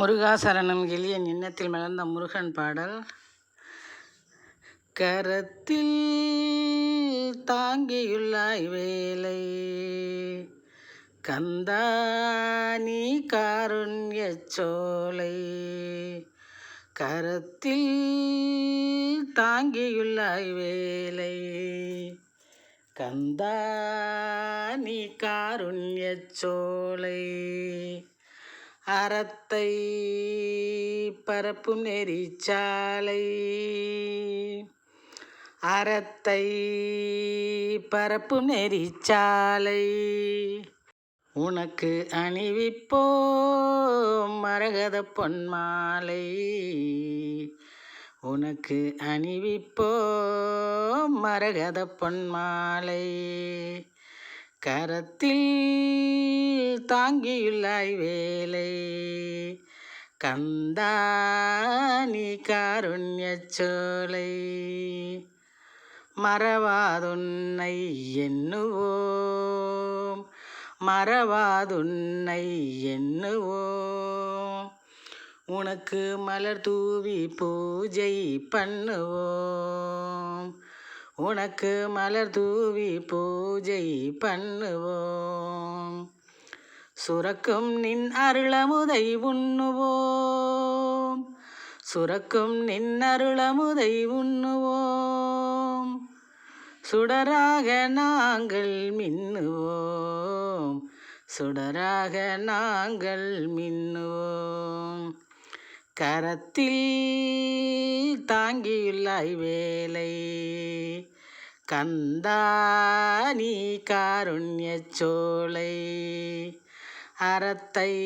முருகாசரணம் எளிய எண்ணத்தில் மலர்ந்த முருகன் பாடல். கரத்தில் தாங்கியுள்ளாய் வேலை கந்தானி காருண்ய சோலை. கரத்தில் தாங்கியுள்ளாய் வேலை கந்தா நீ காருண்ய சோலை. அறத்தை பரப்பும் நெறிச்சாலை. அறத்தை பரப்பும் நெறிச்சாலை. உனக்கு அணிவிப்போம் மரகத பொன்மாலை. உனக்கு அணிவிப்போம் மரகத பொன்மாலை. கரத்தில் தாங்கியுள்ளாய் வேலை. கந்தானி காருண்ய சோலை. மறவாதுன்னை எண்ணுவோம். மறவாதுன்னை எண்ணுவோம். உனக்கு மலர் தூவி பூஜை பண்ணுவோம். உனக்கு மலர் தூவி பூஜை பண்ணுவோம். சுரக்கும் நின் அருளமுதை உண்ணுவோம். சுரக்கும் நின் அருளமுதை உண்ணுவோம். சுடராக நாங்கள் மின்னுவோம். சுடராக நாங்கள் மின்னுவோம். கரத்தில் தாங்கியுள்ளாய் வேலை. கந்தானி காருண்ய சோலை. அறத்தை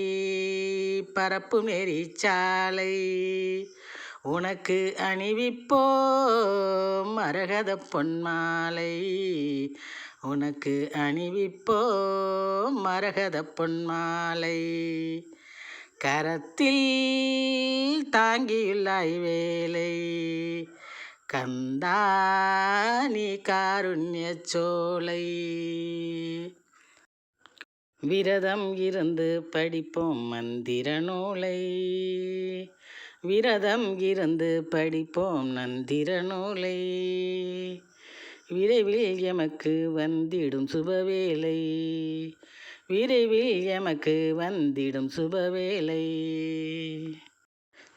பரப்பும் எரிச்சாலை உனக்கு அணிவிப்போம் மரகத பொன்மாலை. உனக்கு அணிவிப்போம் மரகத பொன்மாலை. கரத்தில் தாங்கியுள்ளாய் வேலை கந்தானி காருண்ய சோலை. விரதம் இருந்து படிப்போம் மந்திர நூலை. விரதம் இருந்து படிப்போம் நந்திர நூலை. விரைவில் எமக்கு வந்திடும் சுபவேலை விரைவில் எமக்கு வந்திடும் சுபவேலை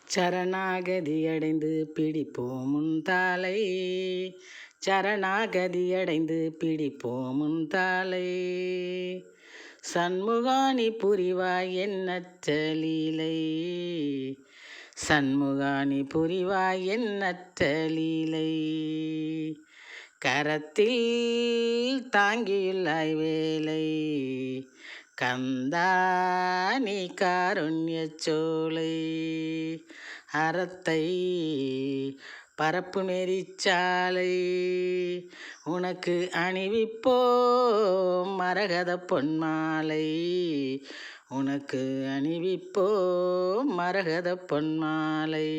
சரணாகதி அடைந்து பிடிப்போம் உன் தாளை. சரணாகதி அடைந்து பிடிப்போம் உன் தாளை. சண்முகாணி புரிவாய் எண்ணற்ற லீலை சண்முகாணி புரிவாய் எண்ணற்ற லீலை கரத்தில் தாங்கியுள்ளாய் வேலை. கந்தானி காருண்ய சோலை. அறத்தை பரப்பு நெறிச்சாலை உனக்கு அணிவிப்போம் மரகத பொன்மாலை. உனக்கு அணிவிப்போம் மரகத பொன்மாலை.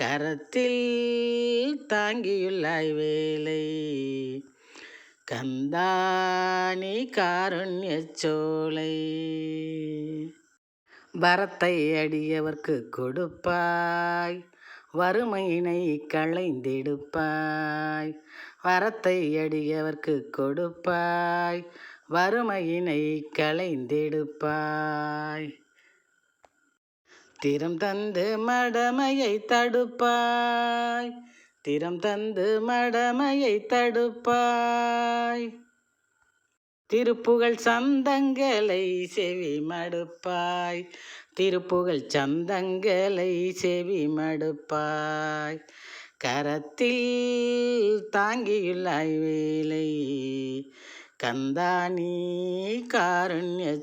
கரத்தில் தாங்கியுள்ளாய் வேலை கந்தானி காருண்ய சோலை. பரத்தை அடியவர்க்கு கொடுப்பாய். வறுமையினை களைந்தெடுப்பாய். வரத்தை அடியவர்க்கு கொடுப்பாய். வறுமையினை களைந்தெடுப்பாய். திறம் தந்து மடமையை தடுப்பாய். திறம் தந்து மடமையை தடுப்பாய். திருப்புகழ் சந்தங்களை செவி மடுப்பாய். திருப்புகழ் சந்தங்களை செவி மடுப்பாய். கரத்தில் தாங்கியுள்ளாய் வேலை கந்தானி காருண்யச்சோலை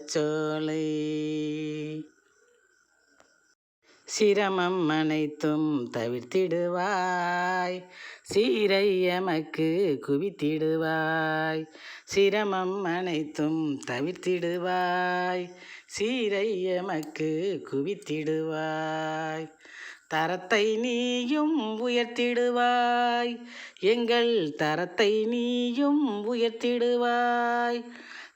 சிரமம் அனைத்தும் தவிர்த்திடுவாய். சீரை எமக்கு குவித்திடுவாய். சிரமம் அனைத்தும் தவிர்த்திடுவாய். சீரை எமக்கு குவித்திடுவாய். தரத்தை நீயும் உயர்த்திடுவாய். எங்கள் தரத்தை நீயும் உயர்த்திடுவாய்.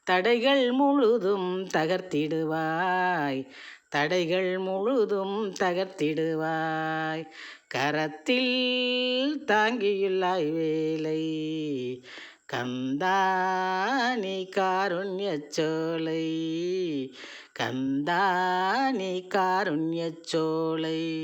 தடைகள் முழுதும் தகர்த்திடுவாய். தடைகள் முழுதும் தகர்த்திடுவாய். கரத்தில் தாங்கியுள்ளாய் வேலை கந்தானி காருண்யச்சோலை கந்தானி காருண்யச்சோலை